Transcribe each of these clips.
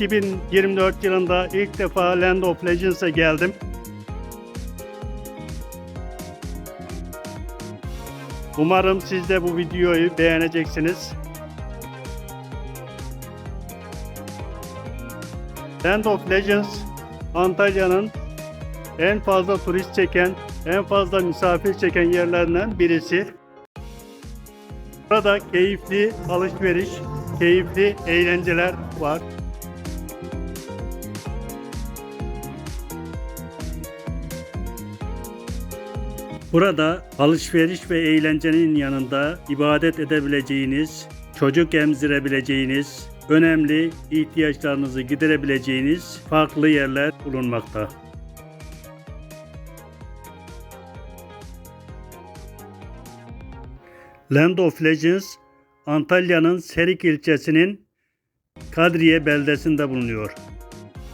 2024 yılında ilk defa Land of Legends'a geldim. Umarım siz de bu videoyu beğeneceksiniz. Land of Legends Antalya'nın en fazla turist çeken, en fazla misafir çeken yerlerinden birisi. Burada keyifli alışveriş, keyifli eğlenceler var. Burada alışveriş ve eğlencenin yanında ibadet edebileceğiniz, çocuk emzirebileceğiniz, önemli ihtiyaçlarınızı giderebileceğiniz farklı yerler bulunmakta. Land of Legends Antalya'nın Serik ilçesinin Kadriye beldesinde bulunuyor.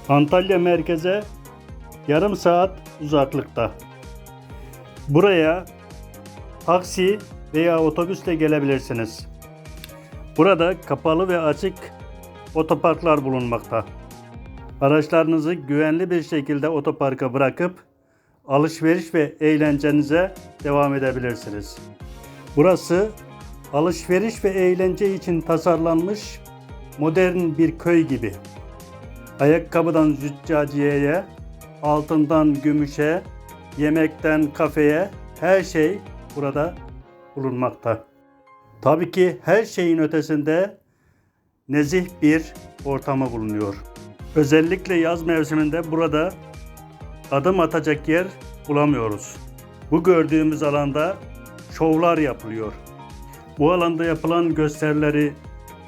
Antalya merkeze yarım saat uzaklıkta. Buraya taksi veya otobüsle gelebilirsiniz. Burada kapalı ve açık otoparklar bulunmakta. Araçlarınızı güvenli bir şekilde otoparka bırakıp alışveriş ve eğlencenize devam edebilirsiniz. Burası alışveriş ve eğlence için tasarlanmış modern bir köy gibi. Ayakkabıdan züccaciyeye, altından gümüşe, yemekten kafeye her şey burada bulunmakta. Tabii ki her şeyin ötesinde nezih bir ortamı bulunuyor. Özellikle yaz mevsiminde burada adım atacak yer bulamıyoruz. Bu gördüğümüz alanda şovlar yapılıyor. Bu alanda yapılan gösterileri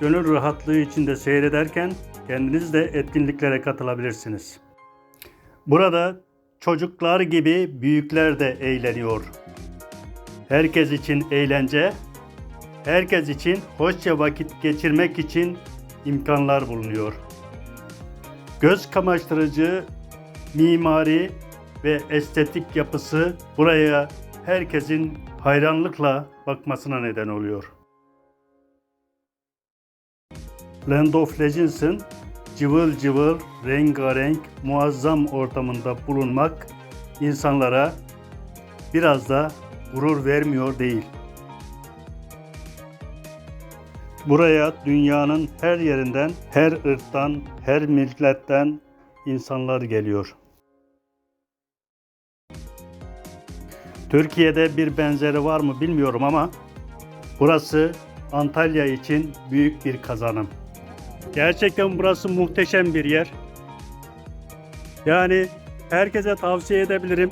gönül rahatlığı içinde seyrederken kendiniz de etkinliklere katılabilirsiniz. Burada çocuklar gibi büyükler de eğleniyor. Herkes için eğlence, herkes için hoşça vakit geçirmek için imkanlar bulunuyor. Göz kamaştırıcı mimari ve estetik yapısı buraya herkesin hayranlıkla bakmasına neden oluyor. Land of Legends'ın cıvıl cıvıl, rengarenk, muazzam ortamında bulunmak insanlara biraz da gurur vermiyor değil. Buraya dünyanın her yerinden, her ırktan, her milletten insanlar geliyor. Türkiye'de bir benzeri var mı bilmiyorum ama burası Antalya için büyük bir kazanım. Gerçekten burası muhteşem bir yer. Yani herkese tavsiye edebilirim.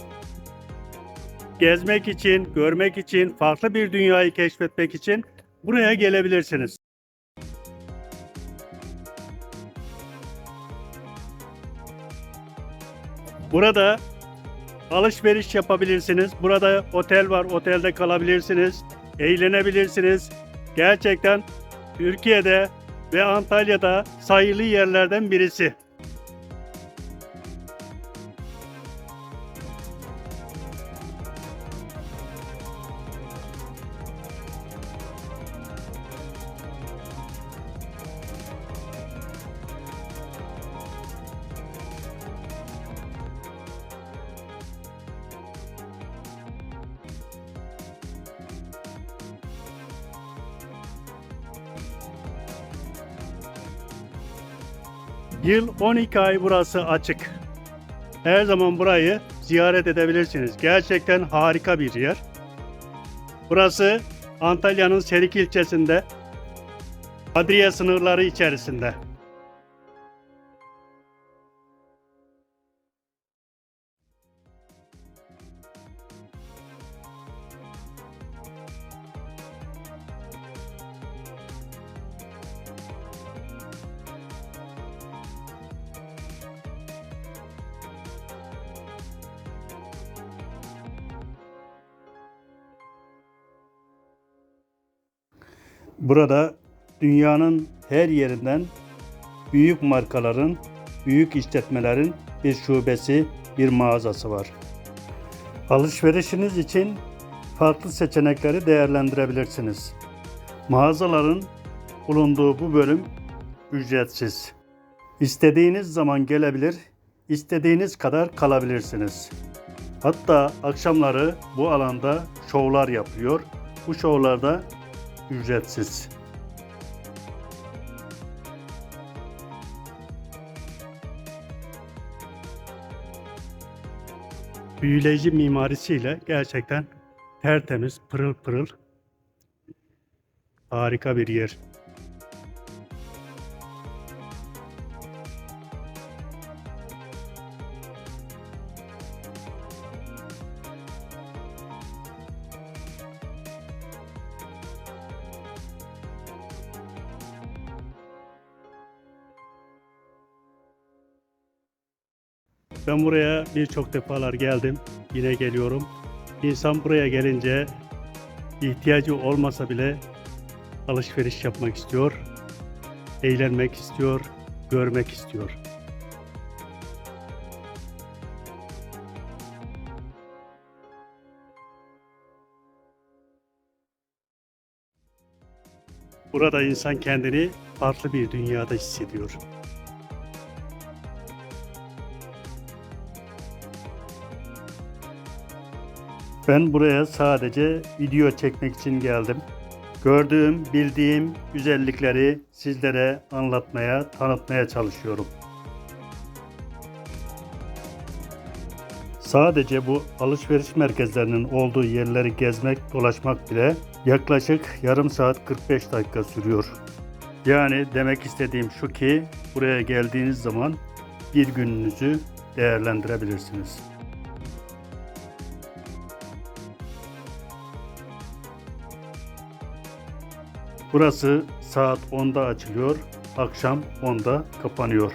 Gezmek için, görmek için, farklı bir dünyayı keşfetmek için buraya gelebilirsiniz. Burada alışveriş yapabilirsiniz. Burada otel var, otelde kalabilirsiniz. Eğlenebilirsiniz. Gerçekten Türkiye'de ve Antalya'da sayılı yerlerden birisi. Yıl 12 ay burası açık. Her zaman burayı ziyaret edebilirsiniz. Gerçekten harika bir yer. Burası Antalya'nın Serik ilçesinde, Kadriye sınırları içerisinde. Burada dünyanın her yerinden büyük markaların, büyük işletmelerin bir şubesi, bir mağazası var. Alışverişiniz için farklı seçenekleri değerlendirebilirsiniz. Mağazaların bulunduğu bu bölüm ücretsiz. İstediğiniz zaman gelebilir, istediğiniz kadar kalabilirsiniz. Hatta akşamları bu alanda şovlar yapıyor. Bu şovlarda ücretsiz. Büyüleyici mimarisiyle gerçekten tertemiz, pırıl pırıl harika bir yer. Ben buraya birçok defalar geldim. Yine geliyorum. İnsan buraya gelince ihtiyacı olmasa bile alışveriş yapmak istiyor. Eğlenmek istiyor, görmek istiyor. Burada insan kendini farklı bir dünyada hissediyor. Ben buraya sadece video çekmek için geldim. Gördüğüm, bildiğim güzellikleri sizlere anlatmaya, tanıtmaya çalışıyorum. Sadece bu alışveriş merkezlerinin olduğu yerleri gezmek, dolaşmak bile yaklaşık yarım saat 45 dakika sürüyor. Yani demek istediğim şu ki buraya geldiğiniz zaman bir gününüzü değerlendirebilirsiniz. Burası saat 10'da açılıyor, akşam 10'da kapanıyor.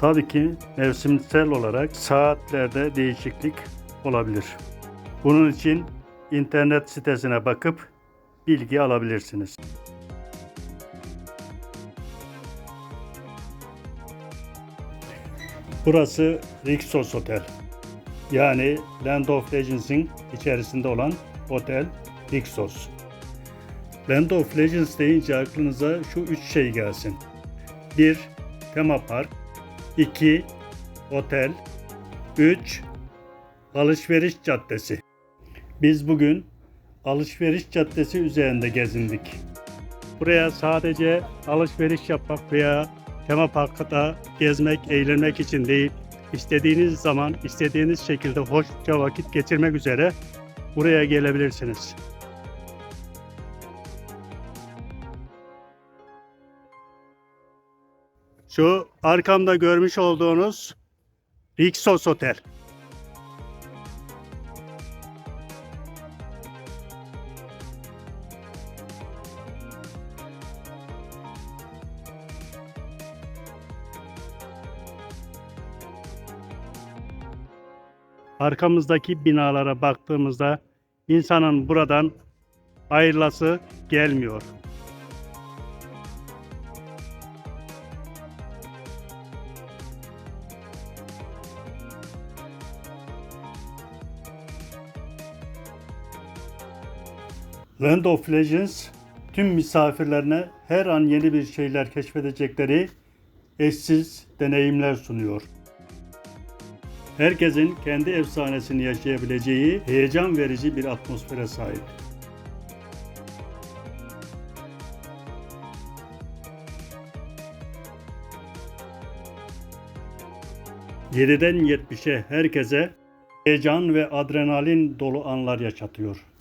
Tabii ki mevsimsel olarak saatlerde değişiklik olabilir. Bunun için internet sitesine bakıp bilgi alabilirsiniz. Burası Rixos Otel. Yani Land of Legends'in içerisinde olan Otel Rixos. Land of Legends deyince aklınıza şu üç şey gelsin. 1. Tema park 2. Otel 3. Alışveriş caddesi Biz bugün alışveriş caddesi üzerinde gezindik. Buraya sadece alışveriş yapmak veya tema parkta gezmek, eğlenmek için değil, istediğiniz zaman, istediğiniz şekilde hoşça vakit geçirmek üzere buraya gelebilirsiniz. Şu arkamda görmüş olduğunuz Rixos Otel. Arkamızdaki binalara baktığımızda insanın buradan ayrılası gelmiyor. Land of Legends tüm misafirlerine her an yeni bir şeyler keşfedecekleri eşsiz deneyimler sunuyor. Herkesin kendi efsanesini yaşayabileceği heyecan verici bir atmosfere sahip. Yediden 70'e herkese heyecan ve adrenalin dolu anlar yaşatıyor.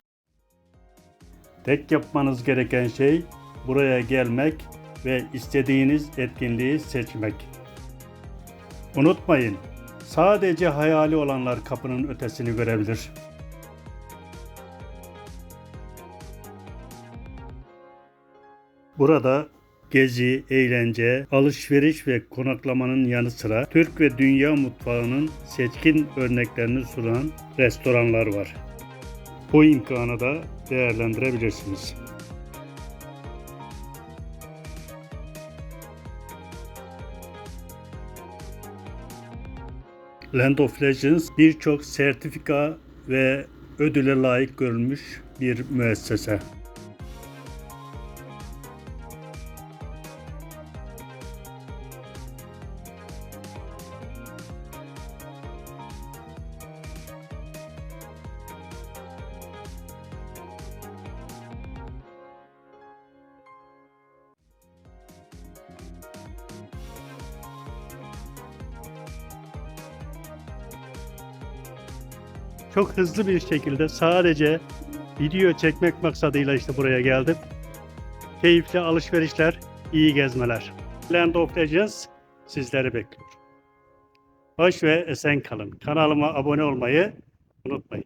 Tek yapmanız gereken şey buraya gelmek ve istediğiniz etkinliği seçmek. Unutmayın, sadece hayali olanlar kapının ötesini görebilir. Burada gezi, eğlence, alışveriş ve konaklamanın yanı sıra Türk ve dünya mutfağının seçkin örneklerini sunan restoranlar var. Bu imkanı da değerlendirebilirsiniz. Land of Legends birçok sertifika ve ödüle layık görülmüş bir müessese. Çok hızlı bir şekilde sadece video çekmek maksadıyla işte buraya geldim. Keyifli alışverişler, iyi gezmeler. Land of Legends sizleri bekliyor. Hoş ve esen kalın. Kanalıma abone olmayı unutmayın.